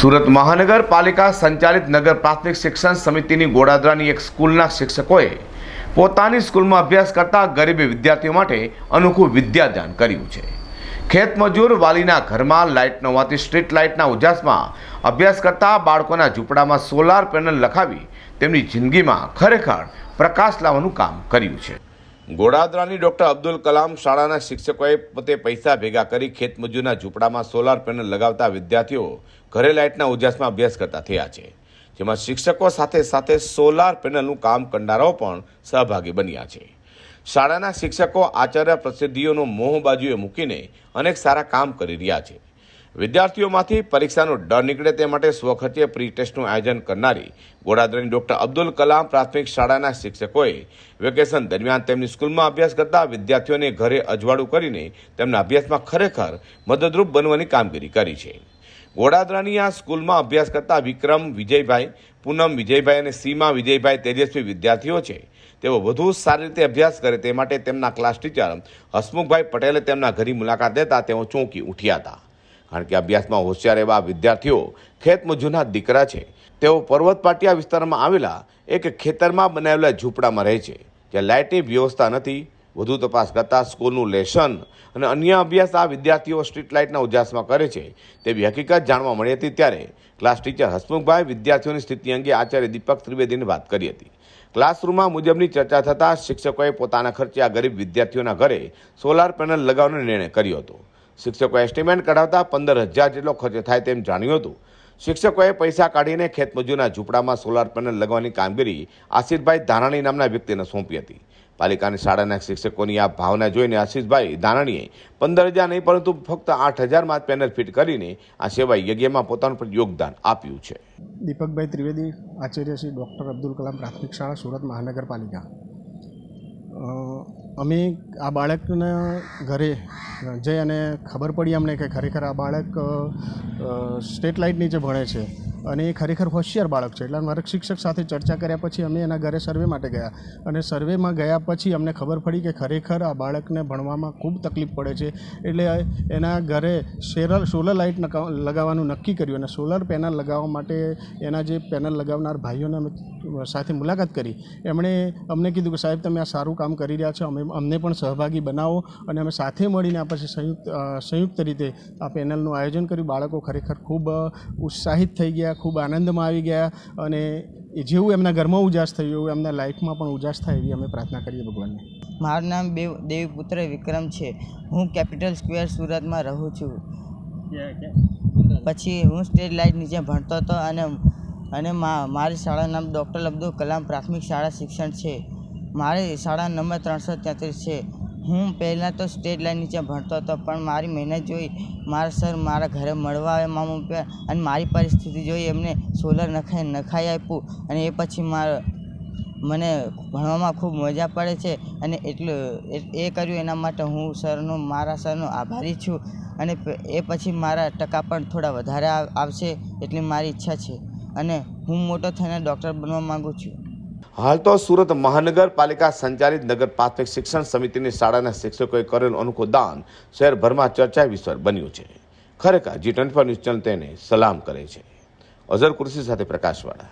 સુરત મહાનગરપાલિકા સંચાલિત નગર પ્રાથમિક શિક્ષણ સમિતિની ગોડાદરાની એક સ્કૂલના શિક્ષકોએ પોતાની સ્કૂલમાં અભ્યાસ કરતા ગરીબ વિદ્યાર્થીઓ માટે અનોખું વિદ્યાદાન કર્યું છે. ખેતમજૂર વાલીના ઘરમાં લાઇટ ન હોવાથી સ્ટ્રીટ લાઇટના ઉજાસમાં અભ્યાસ કરતા બાળકોના ઝૂંપડામાં સોલાર પેનલ લખાવી તેમની જિંદગીમાં ખરેખર પ્રકાશ લાવવાનું કામ કર્યું છે. ગોડાદરાની ડૉક્ટર અબ્દુલ કલામ શાળાના શિક્ષકોએ પોતે પૈસા ભેગા કરી ખેતમજૂરના ઝૂંપડામાં સોલાર પેનલ લગાવતા વિદ્યાર્થીઓ ઘરે લાઇટના ઉજાસમાં અભ્યાસ કરતા થયા છે. જેમાં શિક્ષકો સાથે સાથે સોલાર પેનલનું કામ કરનારાઓ પણ સહભાગી બન્યા છે. શાળાના શિક્ષકો આચાર્ય પ્રસિદ્ધિઓનો મોહ બાજુએ મૂકીને અનેક સારા કામ કરી રહ્યા છે. વિદ્યાર્થીઓમાંથી પરીક્ષાનો ડર નીકળે તે માટે સ્વખર્ચે પ્રી ટેસ્ટનું આયોજન કરનારી ગોડાદરાની ડોક્ટર અબ્દુલ કલામ પ્રાથમિક શાળાના શિક્ષકોએ વેકેશન દરમિયાન તેમની સ્કૂલમાં અભ્યાસ કરતા વિદ્યાર્થીઓને ઘરે અજવાળું કરીને તેમના અભ્યાસમાં ખરેખર મદદરૂપ બનવાની કામગીરી કરી છે. ગોડાદરાની આ સ્કૂલમાં અભ્યાસ કરતા વિક્રમ વિજયભાઈ, પૂનમ વિજયભાઈ અને સીમા વિજયભાઈ તેજસ્વી વિદ્યાર્થીઓ છે. તેઓ વધુ સારી રીતે અભ્યાસ કરે તે માટે તેમના ક્લાસ ટીચર હસમુખભાઈ પટેલે તેમના ઘરની મુલાકાત લેતા તેઓ ચોંકી ઉઠ્યા હતા. કારણ કે અભ્યાસમાં હોશિયાર એવા વિદ્યાર્થીઓ ખેતમજૂરના દીકરા છે. તેઓ પર્વત પાટિયા વિસ્તારમાં આવેલા એક ખેતરમાં બનાવેલા ઝૂંપડામાં રહે છે, જ્યાં લાઇટની વ્યવસ્થા નથી, વધુ તપાસ કરતાં સ્કૂલનું લેશન અને અન્ય અભ્યાસ આ વિદ્યાર્થીઓ સ્ટ્રીટ લાઇટના ઉજાસમાં કરે છે, તેવી હકીકત જાણવા મળી હતી ત્યારે ક્લાસ ટીચર હસમુખભાઈ વિદ્યાર્થીઓની સ્થિતિ અંગે આચાર્ય દીપક ત્રિવેદીને વાત કરી હતી. ક્લાસરૂમમાં મુજબની ચર્ચા થતાં શિક્ષકોએ પોતાના ખર્ચે આ ગરીબ વિદ્યાર્થીઓના ઘરે સોલાર પેનલ લગાવવાનો નિર્ણય કર્યો હતો. શિક્ષકોએ એસ્ટિમેટ કઢાવતા પંદર હજાર જેટલો ખર્ચ થાય તેમ જાણ્યું હતું. શિક્ષકોએ પૈસા કાઢીને ખેતમજૂરના ઝૂંપડામાં સોલાર પેનલ લગાવવાની કામગીરી આશિષભાઈ ધાનાણી નામના વ્યક્તિને સોંપી હતી. પાલિકાની શાળાના શિક્ષકોની આ ભાવના જોઈને આશિષભાઈ ધાનાણીએ પંદર હજાર નહીં, પરંતુ ફક્ત આઠ હજારમાં પેનલ ફિટ કરીને આ સેવા યજ્ઞમાં પોતાનું પણ યોગદાન આપ્યું છે. દીપકભાઈ ત્રિવેદી, આચાર્ય શ્રી ડૉક્ટર અબ્દુલ કલામ પ્રાથમિક શાળા સુરત મહાનગરપાલિકા. અમે આ બાળકના ઘરે જઈ અને ખબર પડી અમને કે ખરેખર આ બાળક સ્ટેટ લાઇટ નીચે ભણે છે અને એ ખરેખર હોશિયાર બાળક છે. એટલે મારા શિક્ષક સાથે ચર્ચા કર્યા પછી અમે એના ઘરે સર્વે માટે ગયા. અને સર્વેમાં ગયા પછી અમને ખબર પડી કે ખરેખર આ બાળકને ભણવામાં ખૂબ તકલીફ પડે છે. એટલે એના ઘરે શેરલ સોલર લાઇટ લગાવવાનું નક્કી કર્યું અને સોલર પેનલ લગાવવા માટે એના જે પેનલ લગાવનાર ભાઈઓને અમે સાથે મુલાકાત કરી. એમણે અમને કીધું કે સાહેબ તમે આ સારું કામ કરી રહ્યા છો. અમે, અમને પણ સહભાગી બનાવો અને અમે સાથે મળીને આ પછી સંયુક્ત સંયુક્ત રીતે આ પેનલનું આયોજન કર્યું. બાળકો ખરેખર ખૂબ ઉત્સાહિત થઈ ગયા ખૂબ આનંદમાં આવી ગયા અને જેવું એમના ઘરમાં ઉજાસ થયું એવું એમના લાઈફમાં પણ ઉજાસ થાય એવી અમે પ્રાર્થના કરીએ ભગવાનને. મારું નામ દેવ દેવીપુત્ર વિક્રમ છે. હું કેપિટલ સ્ક્વેર સુરતમાં રહું છું. પછી હું સ્ટેટ લાઇટ નીચે ભણતો હતો અને અને મારી શાળાનું નામ ડૉક્ટર અબ્દુલ કલામ પ્રાથમિક શાળા શિક્ષણ છે. મારી શાળા નંબર ત્રણસો તેત્રીસ છે. હું પહેલાં તો સ્ટેટ લાઇન નીચે ભણતો હતો, પણ મારી મહેનત જોઈ, મારા સર મારા ઘરે મળવા આવ્યા મામા અને મારી પરિસ્થિતિ જોઈ એમને સોલર નખાઈ નખાઈ આપ્યું અને એ પછી મારા, મને ભણવામાં ખૂબ મજા પડે છે અને એટલું, એ કર્યું એના માટે હું સરનો, મારા સરનો આભારી છું અને એ પછી મારા ટકા પણ થોડા વધારે આવશે એટલી મારી ઈચ્છા છે અને હું મોટો થઈને ડૉક્ટર બનવા માગું છું. હાલ તો સુરત મહાનગરપાલિકા સંચાલિત નગર પ્રાથમિક શિક્ષણ સમિતિની શાળાના શિક્ષકોએ કરેલું અનોખું દાન શહેરભરમાં ચર્ચા વિષય બન્યું છે. ખરેખર જી ટ્વેન્ટી ન્યૂઝ ચેનલ તેને સલામ કરે છે. અઝર કુર્સી સાથે પ્રકાશવાળા.